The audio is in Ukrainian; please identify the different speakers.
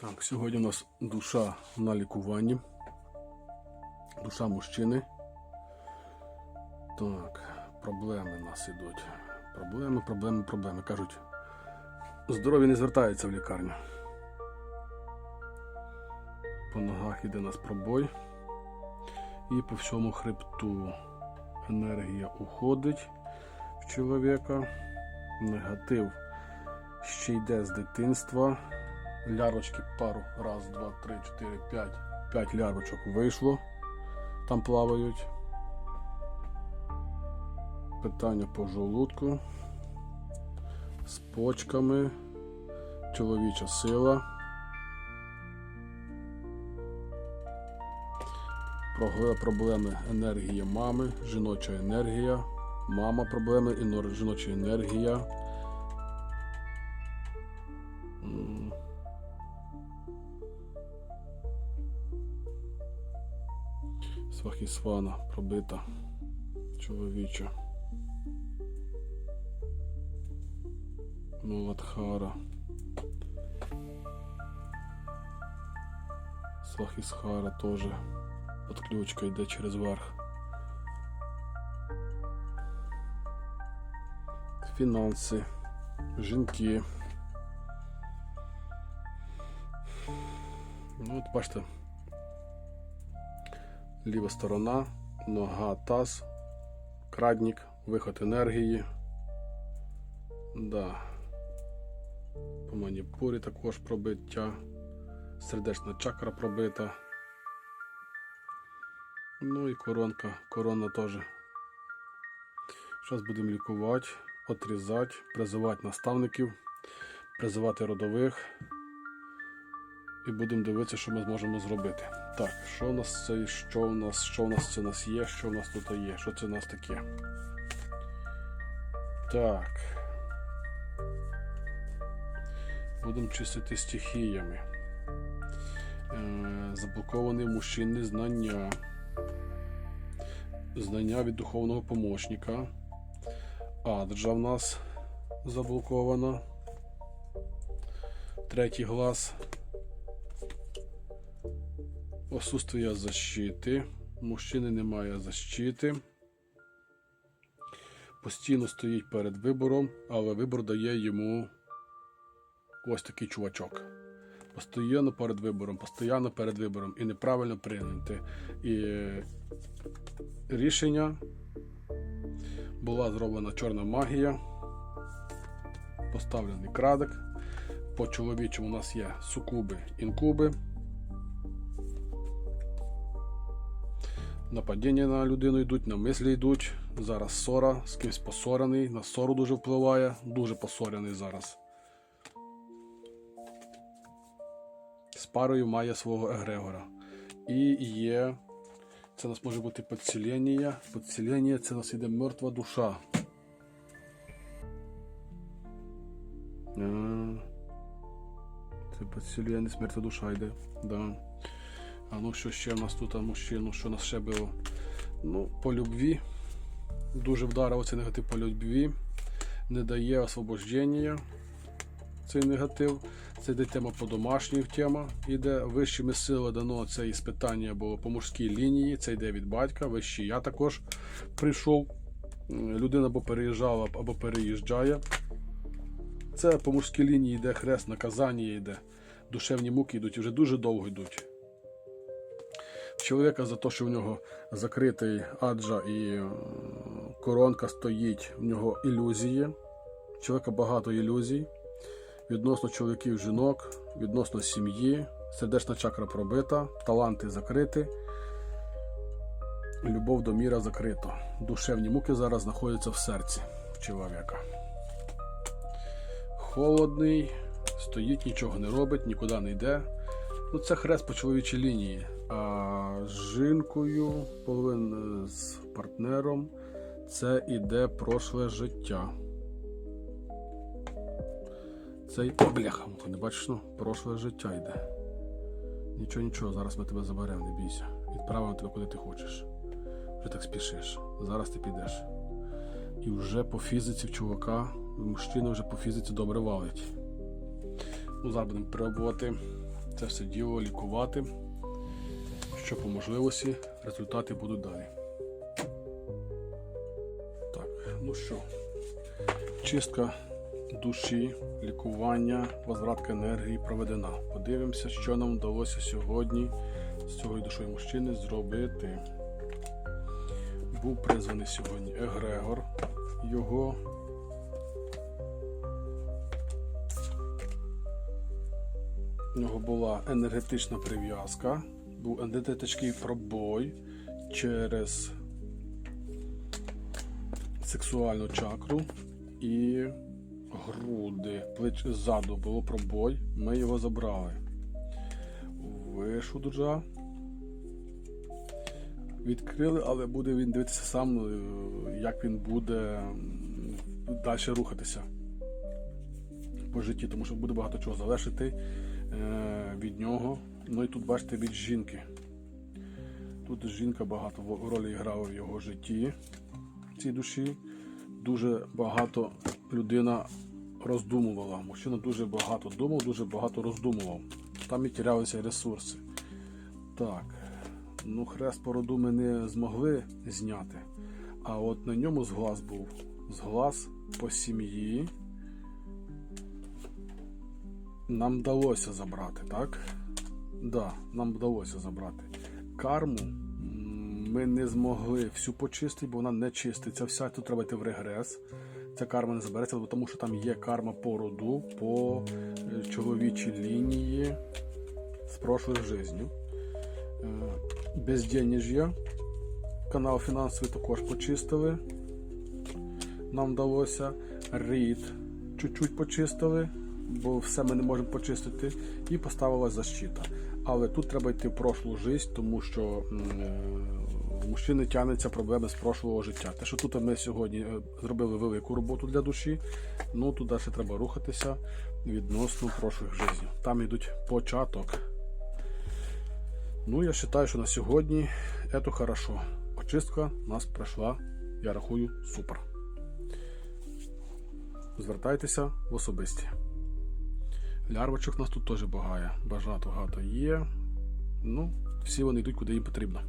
Speaker 1: Так, сьогодні у нас душа на лікуванні. Душа мужчини. Так, проблеми у нас ідуть. Проблеми, проблеми, проблеми. Кажуть, здорові не звертаються в лікарню. По ногах іде нас пробой. І по всьому хребту енергія уходить в чоловіка. Негатив ще йде з дитинства. Лярочки пару, раз, два, три, чотири, п'ять. П'ять лярочок вийшло. Там плавають. Питання по жолудку. З почками. Чоловіча сила. Проблеми енергії мами, жіноча енергія. Мама проблеми, інор- жіноча енергія. Свахісвана пробита чоловіча. Муладхара. Свахісхара теж. Подключка йде через верх. Фінанси. Жінки. От бачите. Ліва сторона, нога, таз, крадник, виход енергії. Да. По маніпурі також пробиття. Сердечна чакра пробита. Ну і коронка. Корона теж. Зараз будемо лікувати, отрізати, призивати наставників, призивати родових. І будемо дивитися, що ми зможемо зробити. Так, що у нас це, що у нас, що у нас це у нас є, що у нас тут є, що це у нас таке. Так. Будемо чистити стихіями. Е, заблоковані мужчини знання. Знання від духовного помощника. Аджа в нас заблокована. Третій глаз. Отсутствие защити. Мужчини немає защити. Постійно стоїть перед вибором, але вибор дає йому ось такий чувачок. Постійно перед вибором, постійно перед вибором і неправильно прийняти. І рішення була зроблена чорна магія, поставлений крадик. По чоловічому у нас є сукуби, інкуби. Нападіння на людину йдуть, на мислі йдуть. Зараз ссора, з кимось посорений, на ссору дуже впливає, дуже посорений зараз. З парою має свого егрегора. І є. Це у нас може бути підселення. Підселення це у нас іде мертва душа. Це підселення, мертва душа йде. Да. А ну що ще в нас тут мужчину, що у нас ще було? Ну, по любві. Дуже вдарив цей негатив по любві. Не дає освобождення. Цей негатив. Це йде тема по домашній тема. Іде вищими сили дано це іспитання було по мужській лінії. Це йде від батька. Вищий я також прийшов. Людина або переїжджала, або переїжджає. Це по мужській лінії йде хрест, наказання йде. Душевні муки йдуть, і вже дуже довго йдуть чоловіка за те, що в нього закритий аджа і е, коронка стоїть, в нього ілюзії. Чоловіка багато ілюзій відносно чоловіків, жінок, відносно сім'ї, сердечна чакра пробита, таланти закриті, любов до міра закрита. Душевні муки зараз знаходяться в серці чоловіка. Холодний, стоїть, нічого не робить, нікуди не йде. Ну, це хрест по чоловічій лінії. А з жінкою, половин з партнером, це іде прошле життя. Це й- бляха, не бачиш, ну, прошле життя йде. Нічого, нічого, зараз ми тебе заберемо, не бійся. Відправимо тебе куди ти хочеш. Вже так спішиш. Зараз ти підеш. І вже по фізиці чувака, мужчина вже по фізиці добре валить. Ну, зараз будемо пробувати це все діло лікувати, що по можливості результати будуть далі. Так, ну що, чистка душі, лікування, возвратка енергії проведена. Подивимося, що нам вдалося сьогодні з цією душою мужчини зробити. Був призваний сьогодні Егрегор. Його У нього була енергетична прив'язка, був енергетичний пробой через сексуальну чакру і груди. Плеч ззаду було пробой. Ми його забрали. Вишуджа. Відкрили, але буде він дивитися сам, е, як він буде далі рухатися по житті, тому що буде багато чого залежати е, від нього. Ну і тут бачите від жінки. Тут жінка багато ролі грала в його житті, в цій душі. Дуже багато людина роздумувала. Мужчина дуже багато думав, дуже багато роздумував. Там і тірялися ресурси. Так, ну хрест породу ми не змогли зняти. А от на ньому зглаз був. Зглаз по сім'ї нам вдалося забрати, так? Да, нам вдалося забрати. Карму ми не змогли всю почистити, бо вона не чиститься. Вся тут треба йти в регрес. Ця карма не забереться, тому що там є карма по роду, по е, чоловічій лінії з прошлих життів. Безденеж'я. Канал фінансовий також почистили. Нам вдалося. Рід чуть-чуть почистили, бо все ми не можемо почистити. І поставилась защита. Але тут треба йти в прошлу життя, тому що м, е, мужчини тягнеться проблеми з прошлого життя. Те, що тут ми сьогодні е, зробили велику роботу для душі, ну туди ще треба рухатися відносно прошлих життів. Там йдуть початок. Ну, я вважаю, що на сьогодні це хорошо. Очистка у нас пройшла, я рахую, супер. Звертайтеся в особисті. Лярвочок у нас тут теж багає. багато гато є. Ну, всі вони йдуть куди їм потрібно.